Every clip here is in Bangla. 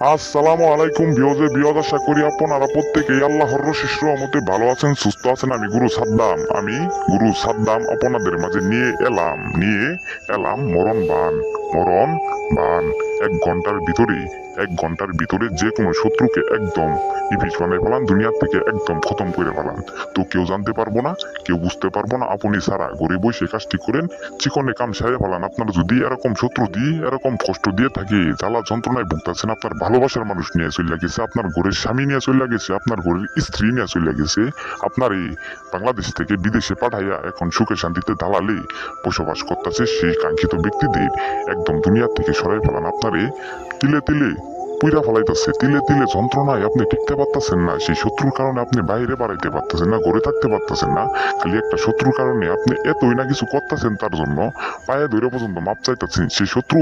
আসসালামু আলাইকুম বিয়জে বিয়জ আশা করি আপনারা প্রত্যেকেই আল্লাহর রশিস রহমতে ভালো আছেন, সুস্থ আছেন। আমি গুরু সাদ্দাম। আমি গুরু সাদ্দাম আপনাদের মাঝে নিয়ে এলাম নিয়ে এলাম মরণ বান মরণ বান এক ঘণ্টার ভিতরে এক ঘণ্টার ভিতরে যে কোনো শত্রুকে একদম বানাই ফেলান দুনিয়ার থেকে একদম খতম করে ফেলান। তো কেউ জানতে পারব না, কেউ বুঝতে পারব না, আপনি সারা ঘরে বসে কাজটি করেন, চিকনে কাম সারে ফেলান। আপনারা যদি এরকম শত্রু দিয়ে, এরকম কষ্ট দিয়ে থাকে, জ্বালা যন্ত্রণায় ভুগতেছেন, আপনার ভালোবাসার মানুষ নিয়ে চলে গেছে, আপনার ঘরের স্বামী নিয়ে চলে গেছে, আপনার ঘরের স্ত্রী নিয়ে চলে গেছে, আপনার এই বাংলাদেশ থেকে বিদেশে পাঠাইয়া এখন সুখে শান্তিতে দালালে বসবাস করতেছে সেই কাঙ্ক্ষিত ব্যক্তিদের একদম দুনিয়া থেকে সরাই ফেলান। আপনারে তিলে তিলে পুইরা ফেলাইতেছে। তিলে তিলে যন্ত্রণায় আপনি টিকতে পারতেছেন না। সেই শত্রুর কারণে আপনি বাইরে বাড়াইতে পারতেছেন না, ঘরে থাকতে পারতেছেন না। খালি একটা শত্রুর কারণে আপনি এতই না কিছু করতেছেন তার জন্য পায়ে ধরে পর্যন্ত মাপ চাইতেছেন। সেই শত্রু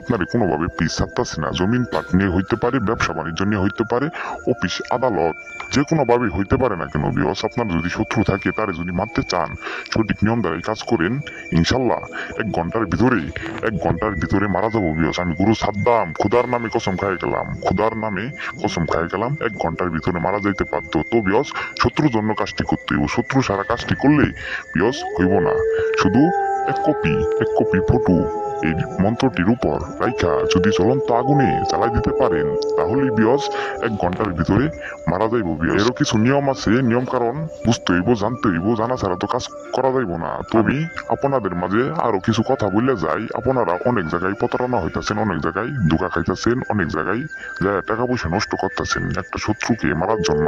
আপনারে কোনোভাবে পিস ছাড়তেছে না। জমিন পাট নিয়ে হইতে পারে, ব্যবসা বাণিজ্য নিয়ে হইতে পারে, অফিস, আদালত যে কোনোভাবে হইতে পারে না কেন বিয়স আপনার যদি শত্রু থাকে, তারে যদি মারতে চান, সঠিক নিয়ম দ্বারাই কাজ করেন ইনশাল্লাহ এক ঘণ্টার ভিতরে এক ঘণ্টার ভিতরে মারা যাব বিয়স আমি গুরু সাদ্দাম, খুদার নামে কসম খাই গেলাম। খুদার নামে কসম খাই গেলাম, এক ঘণ্টার ভিতরে মারা যাইতে পারতো তো বিয়স, শত্রুর জন্য কাজটি করতে ও শত্রু সারা কাজটি করলে বিয়স হইব না। শুধু এক কপি এক কপি ফটো। এই মন্ত্রটির উপর রাইখা যদি জ্বলন্ত আগুনে জ্বালাই দিতে পারেন তাহলে বিয়স এক ঘণ্টার ভিতরে মারা যাইব বিয়স। এরও কিছু নিয়ম আছে, নিয়ম কারণ বুঝতে হইব জানতে হইব জানা ছাড়া তো কাজ করা যাইব না। তবে আপনাদের মাঝে আরও কিছু কথা বললে যাই, আপনারা অনেক জায়গায় প্রতারণা হইতাছেন, অনেক জায়গায় ধোকা খাইতেছেন, অনেক জায়গায় যায় টাকা পয়সা নষ্ট করতেছেন। একটা শত্রুকে মারার জন্য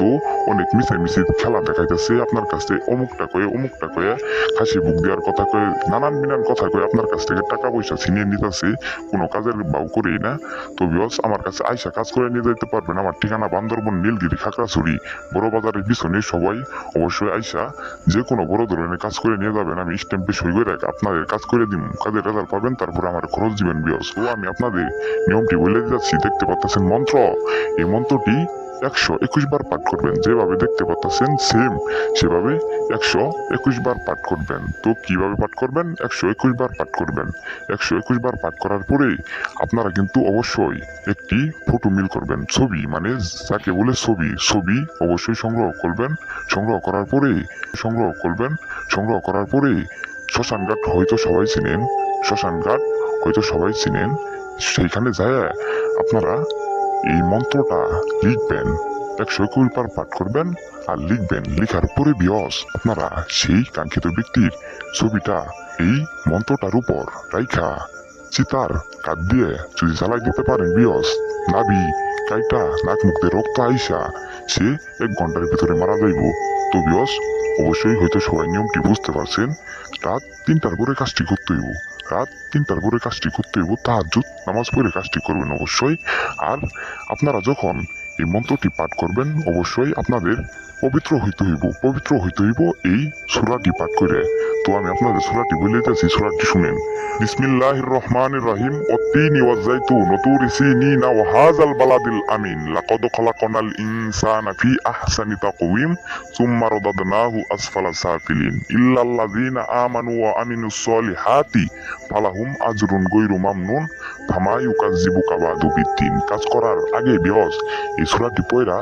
তো অনেক মিশে খেলা দেখাইতেছে। আপনার কাছে অমুকটা কয়ে অমুকটা কয়ে হাসি বুক দেওয়ার কথা কয়ে, নানান বিনান কথা কয়ে আপনার কাছ থেকে টাকা পয়সা ছিনিয়ে নিতেছে। কোনো কাজের বাউ করেই না। তো বিয়স আমার কাছে আইসা কাজ করে নিয়ে যেতে পারবেন। আমার ঠিকানা বান্দরবন, নীলগিরি, খাগড়াছড়ি। বড় বাজারের পিছনে সবাই অবশ্যই আইসা যে কোনো বড় ধরনের কাজ করে নিয়ে যাবেন। আমি স্ট্যাম্পে সই করে রাখ আপনাদের কাজ করে দিন কাজের রেজাল্ট পাবেন, তারপরে আমার খরচ দিবেন বিয়স ও আমি আপনাদের নিয়মটি বলে দিচ্ছি। দেখতে পাচ্ছেন মন্ত্র। এই মন্ত্রটি একশো একুশ বার পাঠ করবেন। যেভাবে দেখতে পাচ্ছেন সেম সেভাবে একশো একুশ বার পাঠ করবেন। তো কীভাবে পাঠ করবেন? একশো একুশ বার পাঠ করবেন। একশো একুশ বার পাঠ করার পরে আপনারা কিন্তু অবশ্যই একটি ফটো মিল করবেন। ছবি মানে যাকে বলে ছবি ছবি অবশ্যই সংগ্রহ করবেন। সংগ্রহ করার পরে সংগ্রহ করবেন। সংগ্রহ করার পরে শ্মশান ঘাট হয়তো সবাই চিনেন। শ্মশান ঘাট হয়তো সবাই চিনেন। সেইখানে যায় আপনারা এই মন্ত্রটা লিখবেন একশো একুশ বার পাঠ করবেন আর লিখবেন, লেখার পরে বিয়স, আপনারা সেই কাঙ্ক্ষিত ব্যক্তির ছবিটা এই মন্ত্রটার উপর রাইখা চিতার কাঠ দিয়ে যদি জ্বালাই দিতে পারেন বিয়স নাবি কাইটা, নাক মুখতে রক্ত আইসা, সে এক ঘণ্টার ভিতরে মারা যাইব। তো বিয়স, অবশ্যই হয়তো সবাই নিয়মটি বুঝতে পারছেন, রাত তিনটার পরে কাজটি করতে হইব। রাত তিনটার পরে কাজটি করতে হইব তাহাজুত নামাজ পড়ে কাজটি করবেন অবশ্যই। আর আপনারা যখন এই মন্ত্রটি পাঠ করবেন, অবশ্যই আপনাদের পবিত্র হইতে হইব, পবিত্র হইতে হইব এই সুরাটি পাঠ করে। তো আমি আপনাদের সুরাটি বলে দিতেছি সুরাটি শুনেন। বিসমিল্লাহির রহমানির রহিম অত্তিনি ওয়াজাইতুন ওতুরি সিনিনা ওয়া হাযাল বালাদিল আমিন। লাকাদ খালাকনাল ইনসানা ফি আহসানি তাকওয়িম, সুম্মা রাদাদনাহু আসফালা সাফিলিন। ইল্লাল্লাযিনা আমানু ওয়া আমিনুস সলিহাতি, ফালাহুম আজরুন গৈরু মামনুন, ফামা ইউকাজ্জিবুকা বাদু বিদ্দিন। কাজ করার আগে বিয়স এই সুরাটি পয়রা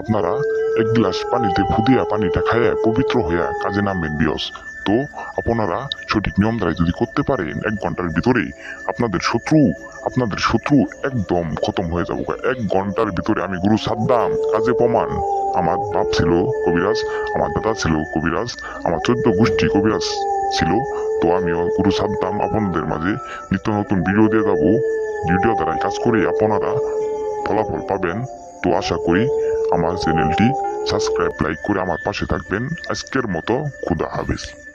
আপনারা এক গ্লাস পানিতে ফুদিয়া পানিটা খাইয়া পবিত্র হইয়া কাজে নামবেন বিয়স। তো, আপনারা সঠিক নিয়ম দ্বারা যদি করতে পারেন, এক ঘণ্টার ভিতরে আপনাদের শত্রু আপনাদের শত্রু একদম খতম হয়ে যাব। এক ঘণ্টার ভিতরে আমি গুরু সাদ্দাম, কাজে প্রমাণ। আমার বাপ ছিল কবিরাজ, আমার দাদা ছিল কবিরাজ, আমার চোদ্দ গোষ্ঠী কবিরাজ ছিল। তো আমিও গুরু সাদ্দাম আপনাদের মাঝে নিত্য নতুন ভিডিও দিয়ে যাব। ভিডিও দ্বারা কাজ করে আপনারা ফলাফল পাবেন। তো আশা করি আমার চ্যানেলটি সাবস্ক্রাইব লাইক করে আমার পাশে থাকবেন। আজকের মতো খুদা হাফেজ।